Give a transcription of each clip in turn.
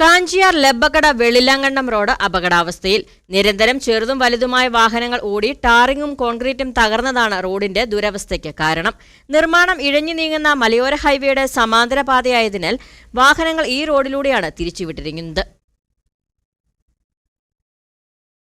Kanchiyar Labbakkada Vellilamkandam road അപകടാവസ്ഥയിൽ. നിരന്തരം ചെറുതും വലുതുമായ വാഹനങ്ങൾ ഓടി ടാറിങ്ങും കോൺക്രീറ്റും തകർന്നതാണ് റോഡിന്റെ ദുരവസ്ഥയ്ക്ക് കാരണം. നിർമ്മാണം ഇഴഞ്ഞു നീങ്ങുന്ന മലയോര ഹൈവേയുടെ സമാന്തര പാതയായതിനാൽ വാഹനങ്ങൾ ഈ റോഡിലൂടെയാണ് തിരിച്ചുവിട്ടിരിക്കുന്നത്.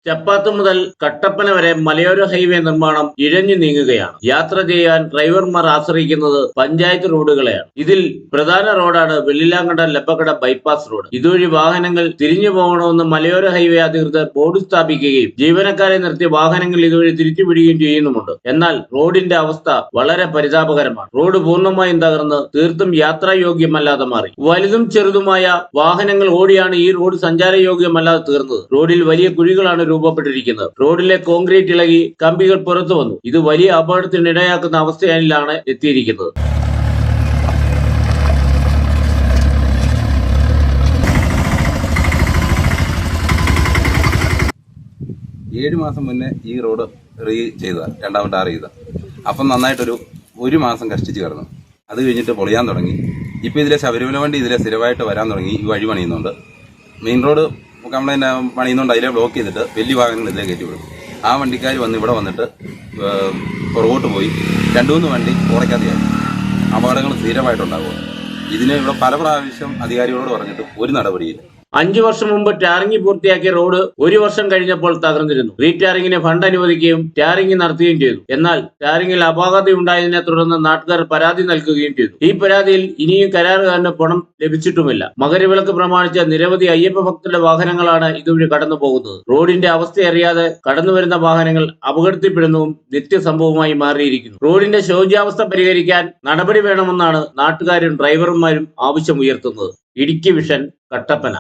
ചപ്പാത്ത് മുതൽ കട്ടപ്പന വരെ മലയോര ഹൈവേ നിർമ്മാണം ഇഴഞ്ഞു നീങ്ങുകയാണ്. യാത്ര ചെയ്യാൻ ഡ്രൈവർമാർ ആശ്രയിക്കുന്നത് പഞ്ചായത്ത് റോഡുകളെയാണ്. ഇതിൽ പ്രധാന റോഡാണ് വെള്ളിലാങ്കട ലപ്പക്കട ബൈപ്പാസ് റോഡ്. ഇതുവഴി വാഹനങ്ങൾ തിരിഞ്ഞു പോകണമെന്ന് മലയോര ഹൈവേ അധികൃതർ ബോർഡ് സ്ഥാപിക്കുകയും ജീവനക്കാരെ നിർത്തി വാഹനങ്ങൾ ഇതുവഴി തിരിച്ചുവിടുകയും ചെയ്യുന്നുമുണ്ട്. എന്നാൽ റോഡിന്റെ അവസ്ഥ വളരെ പരിതാപകരമാണ്. റോഡ് പൂർണമായും തകർന്ന് തീർത്തും യാത്രായോഗ്യമല്ലാതെ മാറി. വലുതും ചെറുതുമായ വാഹനങ്ങൾ ഓടിയാണ് ഈ റോഡ് സഞ്ചാരയോഗ്യമല്ലാതെ തീർന്നത്. റോഡിൽ വലിയ കുഴികളാണ് രൂപപ്പെട്ടിരിക്കുന്നത്. റോഡിലെ കോൺക്രീറ്റ് ഇളകി കമ്പികൾ പുറത്തു വന്നു. ഇത് വലിയ അപകടത്തിനിടയാക്കുന്ന അവസ്ഥയിലാണ് എത്തിയിരിക്കുന്നത്. ഏഴ് മാസം മുന്നേ ഈ റോഡ് റീ ചെയ്തതാണ് രണ്ടാമത് ടാർ ചെയ്ത. അപ്പം നന്നായിട്ടൊരു ഒരു മാസം കഷ്ടിച്ച് കിടന്നു. അത് കഴിഞ്ഞിട്ട് പൊളിയാൻ തുടങ്ങി. ഇപ്പോൾ ഇതിലെ ശബരിമല വണ്ടി ഇതിലെ സ്ഥിരമായിട്ട് വരാൻ തുടങ്ങി. ഈ വഴി പണിയുന്നുണ്ട്. മെയിൻ റോഡ് കംപ്ലൈന്റ് പണിയുന്നുണ്ട് അതിലെ ബ്ലോക്ക് ചെയ്തിട്ട് വലിയ വാഹനങ്ങൾ ഇതിലെ കയറ്റി വിടും. ആ വണ്ടിക്കാർ വന്ന് ഇവിടെ വന്നിട്ട് പുറകോട്ട് പോയി രണ്ടു മൂന്ന് വണ്ടി കുറയ്ക്കാതെയായി അപകടങ്ങൾ സ്ഥിരമായിട്ടുണ്ടാകും ഇതിന് ഇവിടെ പല പ്രാവശ്യം അധികാരികളോട് പറഞ്ഞിട്ട് ഒരു നടപടിയില്ല. അഞ്ചു വർഷം മുമ്പ് ടാറിംഗ് പൂർത്തിയാക്കിയ റോഡ് ഒരു വർഷം കഴിഞ്ഞപ്പോൾ തകർന്നിരുന്നു. റീടാറിംഗിന് ഫണ്ട് അനുവദിക്കുകയും ടാറിംഗ് നടത്തുകയും ചെയ്തു. എന്നാൽ ടാറിംഗിൽ അപാകത ഉണ്ടായതിനെ തുടർന്ന് നാട്ടുകാർ പരാതി നൽകുകയും ചെയ്തു. ഈ പരാതിയിൽ ഇനിയും കരാറുകാരന് പണം ലഭിച്ചിട്ടുമില്ല. മകരവിളക്ക് പ്രമാണിച്ച നിരവധി അയ്യപ്പ ഭക്തരുടെ വാഹനങ്ങളാണ് ഇതുവഴി കടന്നു പോകുന്നത് റോഡിന്റെ അവസ്ഥ അറിയാതെ കടന്നുവരുന്ന വാഹനങ്ങൾ അപകടത്തിൽപ്പെടുന്നതും നിത്യസംഭവമായി മാറിയിരിക്കുന്നു. റോഡിന്റെ ശോച്യാവസ്ഥ പരിഹരിക്കാൻ നടപടി വേണമെന്നാണ് നാട്ടുകാരും ഡ്രൈവർമാരും ആവശ്യമുയർത്തുന്നത്. ഇടുക്കി വിഷൻ കട്ടപ്പന.